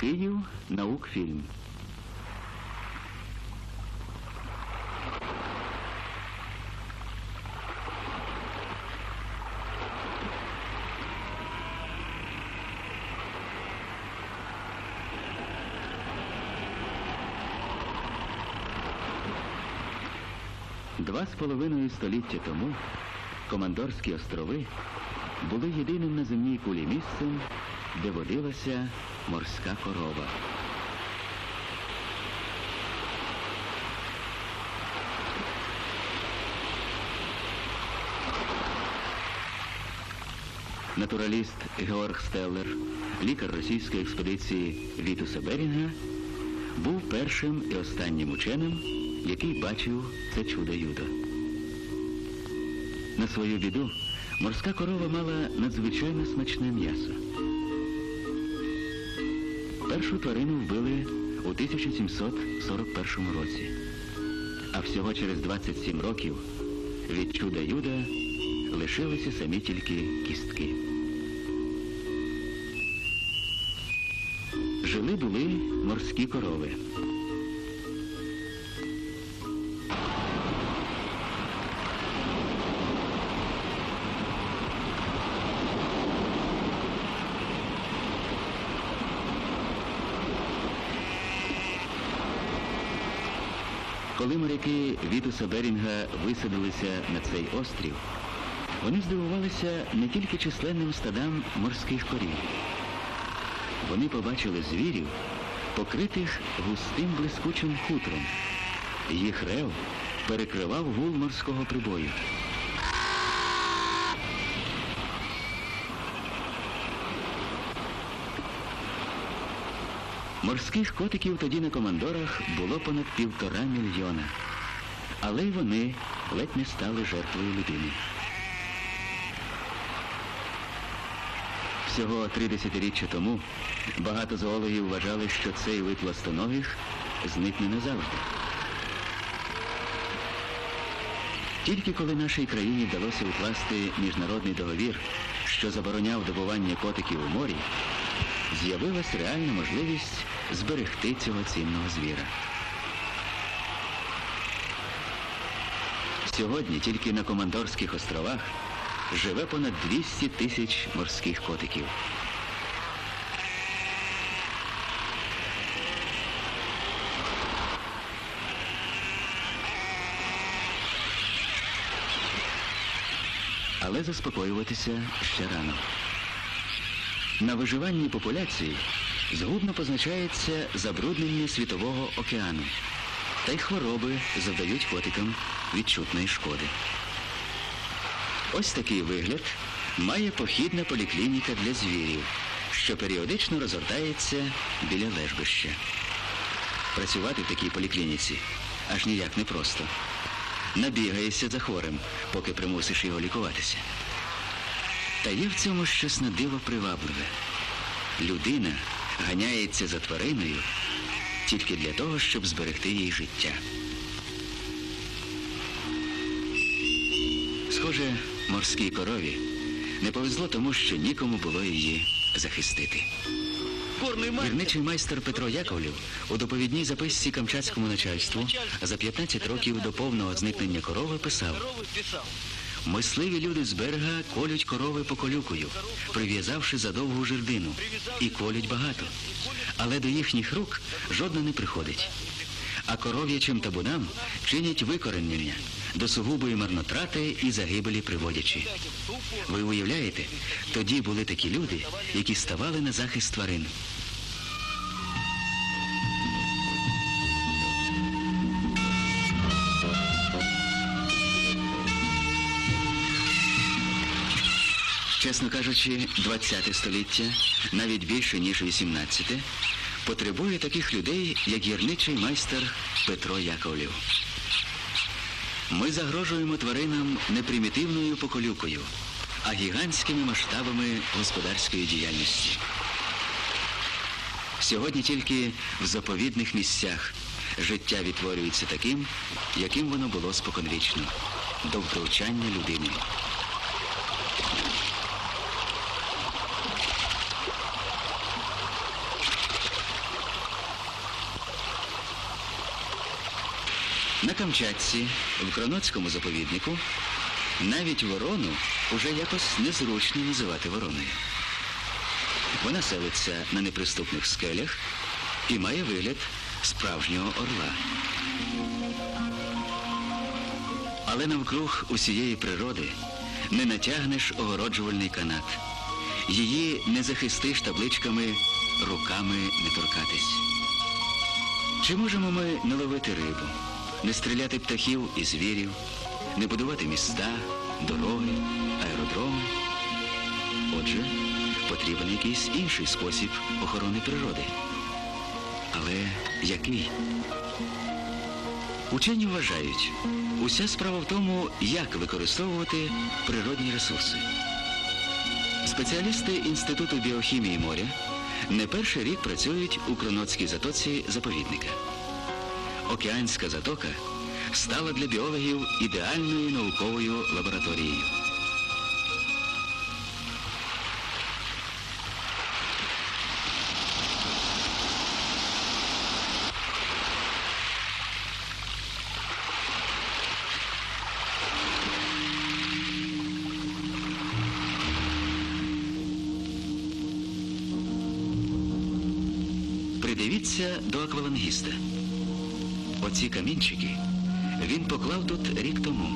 Київ Наукфільм. Два з половиною століття тому Командорські острови були єдиним на земній кулі місцем, де водилася морська корова. Натураліст Георг Стеллер, лікар російської експедиції Вітуса Берінга, був першим і останнім ученим, який бачив це чудо юдо. На свою біду морська корова мала надзвичайно смачне м'ясо. Першу тварину вбили у 1741 році, а всього через 27 років від чуда юда лишилися самі тільки кістки. Жили були морські корови. Коли моряки Вітуса Берінга висадилися на цей острів, вони здивувалися не тільки численним стадам морських корів. Вони побачили звірів, покритих густим блискучим хутром. Їх рев перекривав гул морського прибою. Морських котиків тоді на командорах було понад півтора мільйона. Але й вони ледь не стали жертвою людини. Всього три десятиріччя тому багато зоологів вважали, що цей вид ластоногих зникне назавжди. Тільки коли нашій країні вдалося укласти міжнародний договір, що забороняв добування котиків у морі, з'явилась реальна можливість зберегти цього цінного звіра. Сьогодні тільки на Командорських островах живе понад 200 тисяч морських котиків. Але заспокоюватися ще рано. На виживанні популяції згубно позначається забруднення світового океану, та й хвороби завдають котикам відчутної шкоди. Ось такий вигляд має похідна поліклініка для звірів, що періодично розгортається біля лежбища. Працювати в такій поліклініці аж ніяк не просто. Набігаєшся за хворим, поки примусиш його лікуватися. Та є в цьому щось на диво привабливе. Людина ганяється за твариною тільки для того, щоб зберегти їй життя. Схоже, морській корові не повезло тому, що нікому було її захистити. Горний майстер. Петро Яковлів у доповідній записці камчатському начальству за 15 років до повного зникнення Корови писав. Мисливі люди з берега колють корови поколюкою, прив'язавши за довгу жердину, і колють багато. Але до їхніх рук жодна не приходить. А коров'ячим табунам чинять викоренення, до сугубої марнотрати і загибелі приводячи. Ви уявляєте, тоді були такі люди, які ставали на захист тварин. Чесно кажучи, 20 століття, навіть більше, ніж 18-те, потребує таких людей, як гірничий майстер Петро Яковлів. Ми загрожуємо тваринам не примітивною поколюкою, а гігантськими масштабами господарської діяльності. Сьогодні тільки в заповідних місцях життя відтворюється таким, яким воно було споконвічно, до втручання людини. На Камчатці, в Кроноцькому заповіднику, навіть ворону уже якось незручно називати вороною. Вона селиться на неприступних скелях і має вигляд справжнього орла. Але навкруг усієї природи не натягнеш огороджувальний канат. Її не захистиш табличками руками не торкатись. Чи можемо ми не ловити рибу, не стріляти птахів і звірів, не будувати міста, дороги, аеродроми? Отже, потрібен якийсь інший спосіб охорони природи. Але який? Учені вважають, уся справа в тому, як використовувати природні ресурси. Спеціалісти Інституту біохімії моря не перший рік працюють у Кроноцькій затоці заповідника. Океанська затока стала для біологів ідеальною науковою лабораторією. Придивіться до аквалангіста. Оці камінчики він поклав тут рік тому.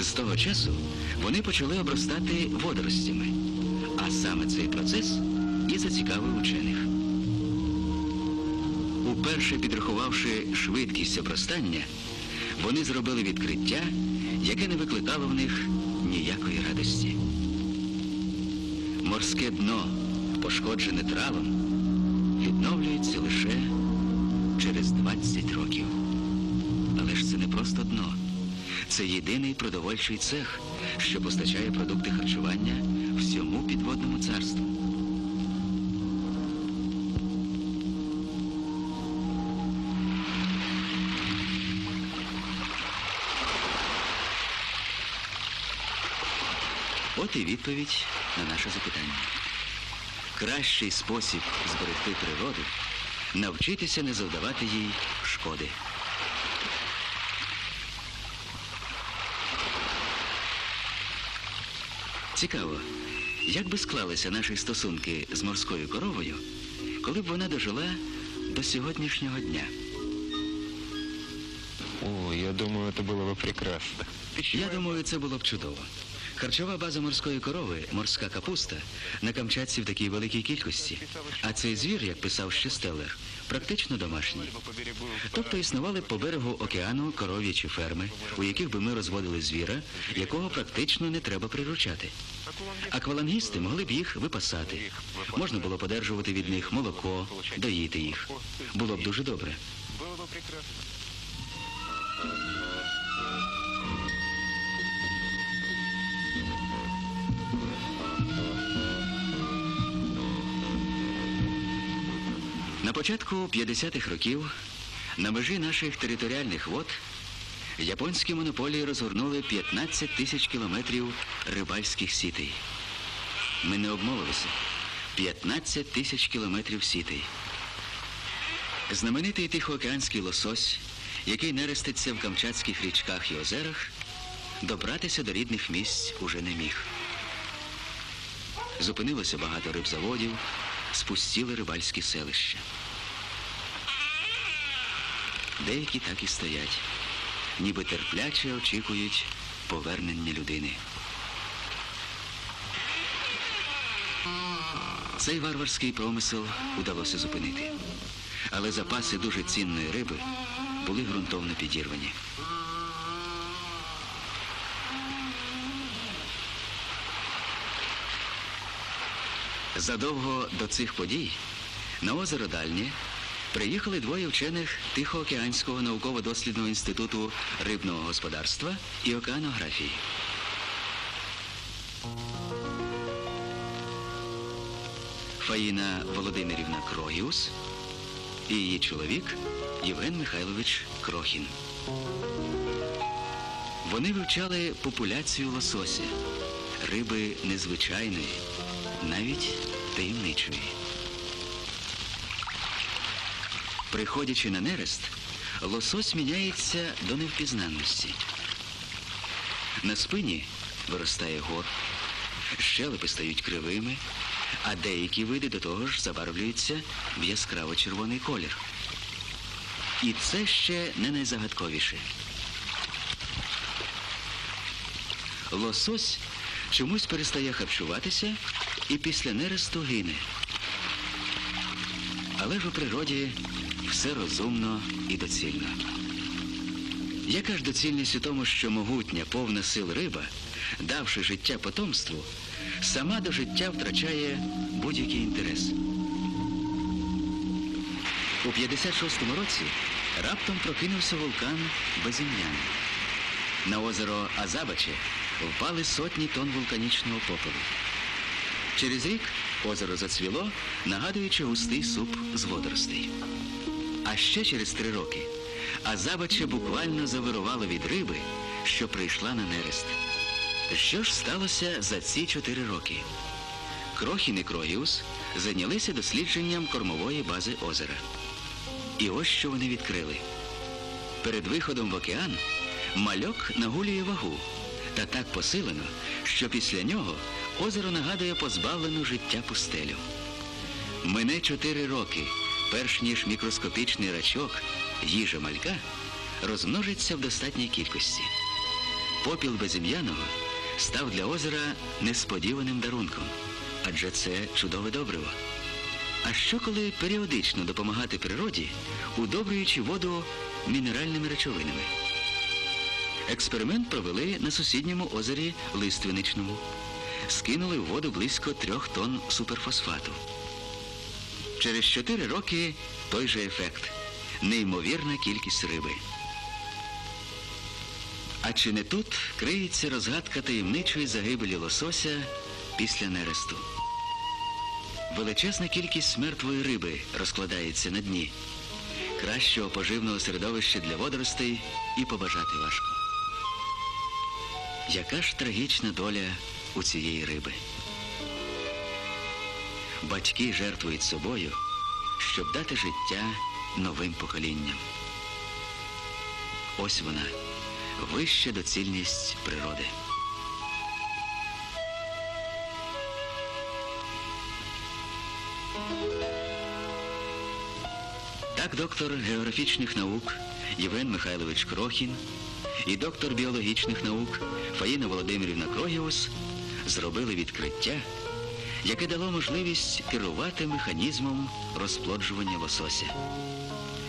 З того часу вони почали обростати водоростями, а саме цей процес і зацікавив учених. Уперше підрахувавши швидкість обростання, вони зробили відкриття, яке не викликало в них ніякої радості. Морське дно, пошкоджене тралом, відновлюється лише через 20 років. Але ж це не просто дно. Це єдиний продовольчий цех, що постачає продукти харчування всьому підводному царству. От і відповідь на наше запитання. Кращий спосіб зберегти природу навчитися не завдавати їй шкоди. Цікаво, як би склалися наші стосунки з морською коровою, коли б вона дожила до сьогоднішнього дня. О, я думаю, это было бы прекрасно. Я думаю, це було б чудово. Харчова база морської корови, морська капуста, на Камчатці в такій великій кількості. А цей звір, як писав ще Стеллер, практично домашній. Тобто існували по берегу океану коров'ячі ферми, у яких би ми розводили звіра, якого практично не треба приручати. Аквалангісти могли б їх випасати. Можна було подержувати від них молоко, доїти їх. Було б дуже добре. Початку 50-х років на межі наших територіальних вод японські монополії розгорнули 15 тисяч кілометрів рибальських сітей. Ми не обмовилися. 15 тисяч кілометрів сітей. Знаменитий тихоокеанський лосось, який нереститься в камчатських річках і озерах, добратися до рідних місць уже не міг. Зупинилося багато рибзаводів, спустіли рибальські селища. Деякі так і стоять, ніби терпляче очікують повернення людини. Цей варварський промисел удалося зупинити. Але запаси дуже цінної риби були ґрунтовно підірвані. Задовго до цих подій на озеро Дальнє приїхали двоє вчених Тихоокеанського науково-дослідного інституту рибного господарства і океанографії. Фаїна Володимирівна Крогіус і її чоловік Євген Михайлович Крохін. Вони вивчали популяцію лосося, риби незвичайної, навіть таємничої. Приходячи на нерест, лосось міняється до невпізнанності. На спині виростає гор, щелепи стають кривими, а деякі види до того ж забарвлюються в яскраво-червоний колір. І це ще не найзагадковіше. Лосось чомусь перестає харчуватися і після нересту гине. Але ж у природі все розумно і доцільно. Яка ж доцільність у тому, що могутня, повна сил риба, давши життя потомству, сама до життя втрачає будь-який інтерес. У 56-му році раптом прокинувся вулкан Безім'ян. На озеро Азабаче впали сотні тонн вулканічного попелу. Через рік озеро зацвіло, нагадуючи густий суп з водоростей. А ще через три роки Азабаче буквально завирувало від риби, що прийшла на нерест. Що ж сталося за ці чотири роки? Крохін і Крогіус зайнялися дослідженням кормової бази озера. І ось що вони відкрили. Перед виходом в океан мальок нагулює вагу та так посилено, що після нього озеро нагадує позбавлену життя пустелю. Мине чотири роки, перш ніж мікроскопічний рачок, їжа малька, розмножиться в достатній кількості. Попіл безім'яного став для озера несподіваним дарунком, адже це чудове добриво. А що коли періодично допомагати природі, удобрюючи воду мінеральними речовинами? Експеримент провели на сусідньому озері Лиственничному. Скинули в воду близько трьох тонн суперфосфату. Через чотири роки той же ефект неймовірна кількість риби. А чи не тут криється розгадка таємничої загибелі лосося після нересту? Величезна кількість мертвої риби розкладається на дні. Кращого поживного середовища для водоростей і побажати важко. Яка ж трагічна доля у цієї риби? Батьки жертвують собою, щоб дати життя новим поколінням. Ось вона, вища доцільність природи. Так доктор географічних наук Євген Михайлович Крохін і доктор біологічних наук Фаїна Володимирівна Крогіус зробили відкриття, яке дало можливість керувати механізмом розплоджування лосося.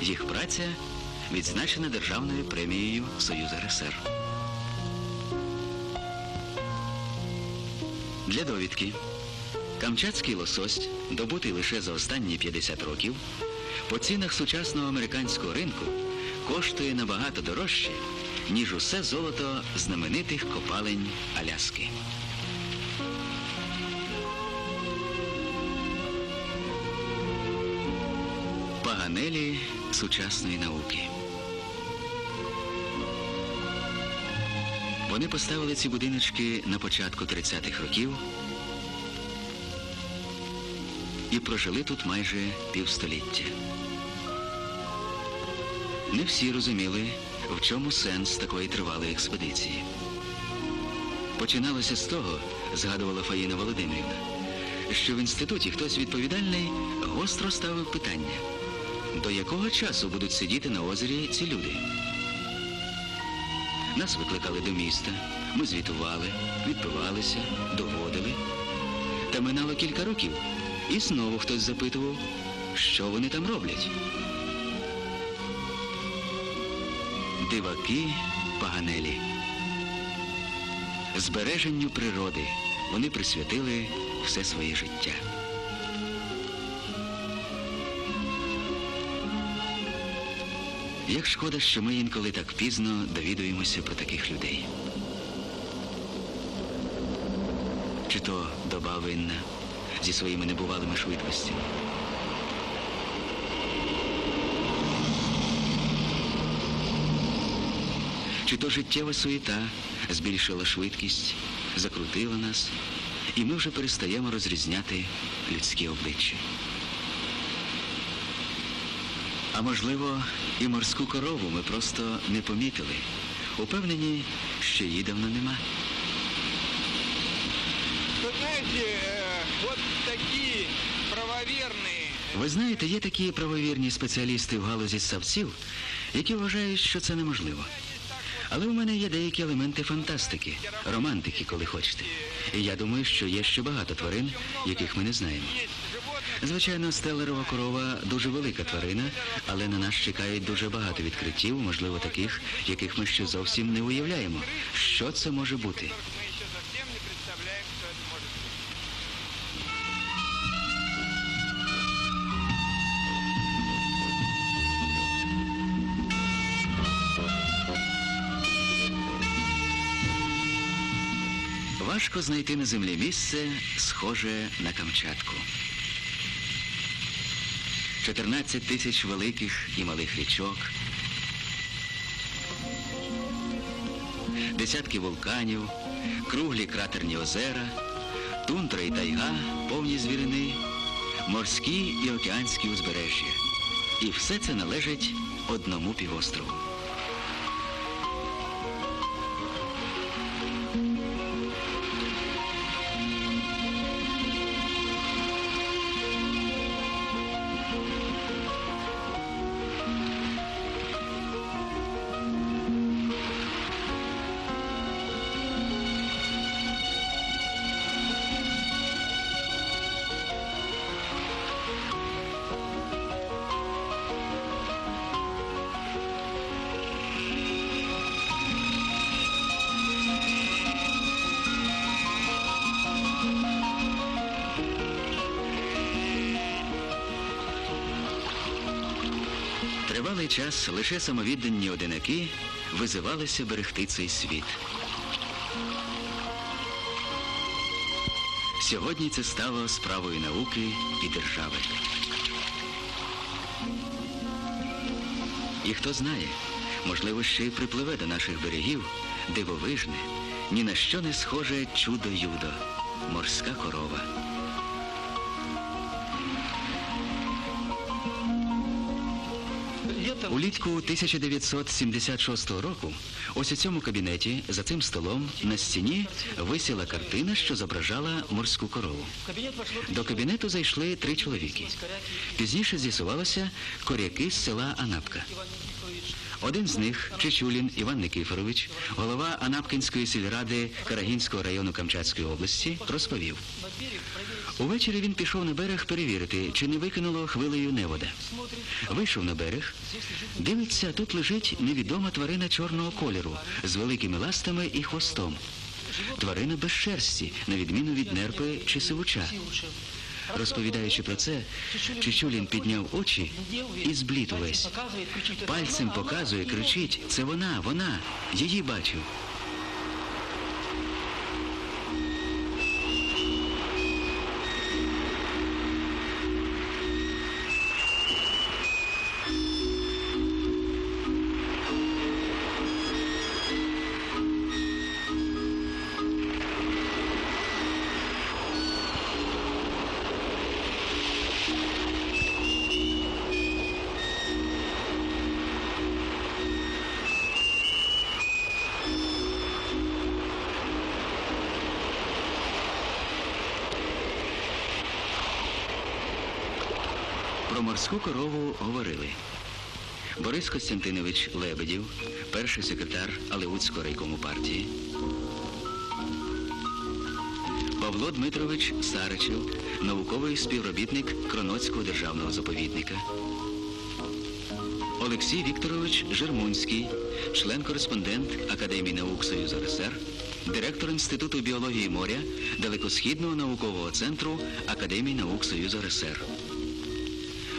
Їх праця відзначена державною премією Союзу РСР. Для довідки Камчатський лосось, добутий лише за останні 50 років, по цінах сучасного американського ринку коштує набагато дорожче, ніж усе золото знаменитих копалень Аляски. Сучасної науки. Вони поставили ці будиночки на початку 30-х років і прожили тут майже півстоліття. Не всі розуміли, в чому сенс такої тривалої експедиції. Починалося з того, згадувала Фаїна Володимирівна, що в інституті хтось відповідальний гостро ставив питання, до якого часу будуть сидіти на озері ці люди. Нас викликали до міста, ми звітували, відпивалися, доводили. Та минало кілька років, і знову хтось запитував, що вони там роблять. Диваки Паганелі. Збереженню природи вони присвятили все своє життя. Як шкода, що ми інколи так пізно довідуємося про таких людей. Чи то доба винна зі своїми небувалими швидкостями? Чи то життєва суєта збільшила швидкість, закрутила нас, і ми вже перестаємо розрізняти людські обличчя. А можливо, і морську корову ми просто не помітили. Упевнені, що її давно нема. Вы знаете, э, вот такие правоверные Ви знаєте, є такі правовірні спеціалісти в галузі ссавців, які вважають, що це неможливо. Але у мене є деякі елементи фантастики, романтики, коли хочете. І я думаю, що є ще багато тварин, яких ми не знаємо. есть животные, Звичайно, стелерова корова дуже велика тварина, але на нас чекають дуже багато відкриттів, можливо, таких, яких ми ще зовсім не уявляємо. Що це може бути? мы еще совсем не представляем, что это может быть. Важко знайти на землі місце, схоже на Камчатку. 14 тисяч великих і малих річок, десятки вулканів, круглі кратерні озера, тундра і тайга, повні звірини, морські і океанські узбережжя. І все це належить одному півострову. Тривалий час лише самовіддані одинаки визивалися берегти цей світ. Сьогодні це стало справою науки і держави. І хто знає, можливо, ще й припливе до наших берегів дивовижне, ні на що не схоже чудо-юдо морська корова. Улітку 1976 року ось у цьому кабінеті за цим столом на стіні висіла картина, що зображала морську корову. До кабінету зайшли три чоловіки. Пізніше з'ясувалося коряки з села Анапка. Один з них, Чечулін Іван Никифорович, голова Анапкінської сільради Карагінського району Камчатської області, розповів. Увечері він пішов на берег перевірити, чи не викинуло хвилею невода. Вийшов на берег, дивиться, тут лежить невідома тварина чорного кольору з великими ластами і хвостом. Тварина без шерсті, на відміну від нерпи чи сивуча. Розповідаючи про це, Чичулін підняв очі і зблід увесь. Пальцем показує, кричить, це вона, вона, її бачив. Морську корову говорили. Борис Костянтинович Лебедів, перший секретар Алеутського райкому партії. Павло Дмитрович Саричев, науковий співробітник Кроноцького державного заповідника. Олексій Вікторович Жермунський, член-кореспондент Академії наук Союзу РСР, директор Інституту біології моря Далекосхідного наукового центру Академії наук Союзу РСР.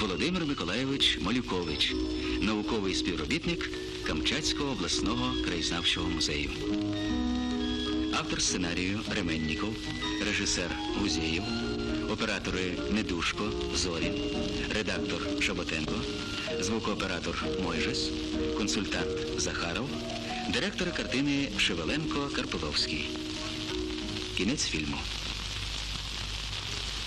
Володимир Миколаєвич Малюкович, науковий співробітник Камчатського обласного краєзнавчого музею. Автор сценарію Ременніков, режисер Гузєєв, оператори Недушко, Зорін, редактор Шаботенко, звукооператор Мойжес, консультант Захаров, директор картини Шевеленко Карпиловський. Кінець фільму.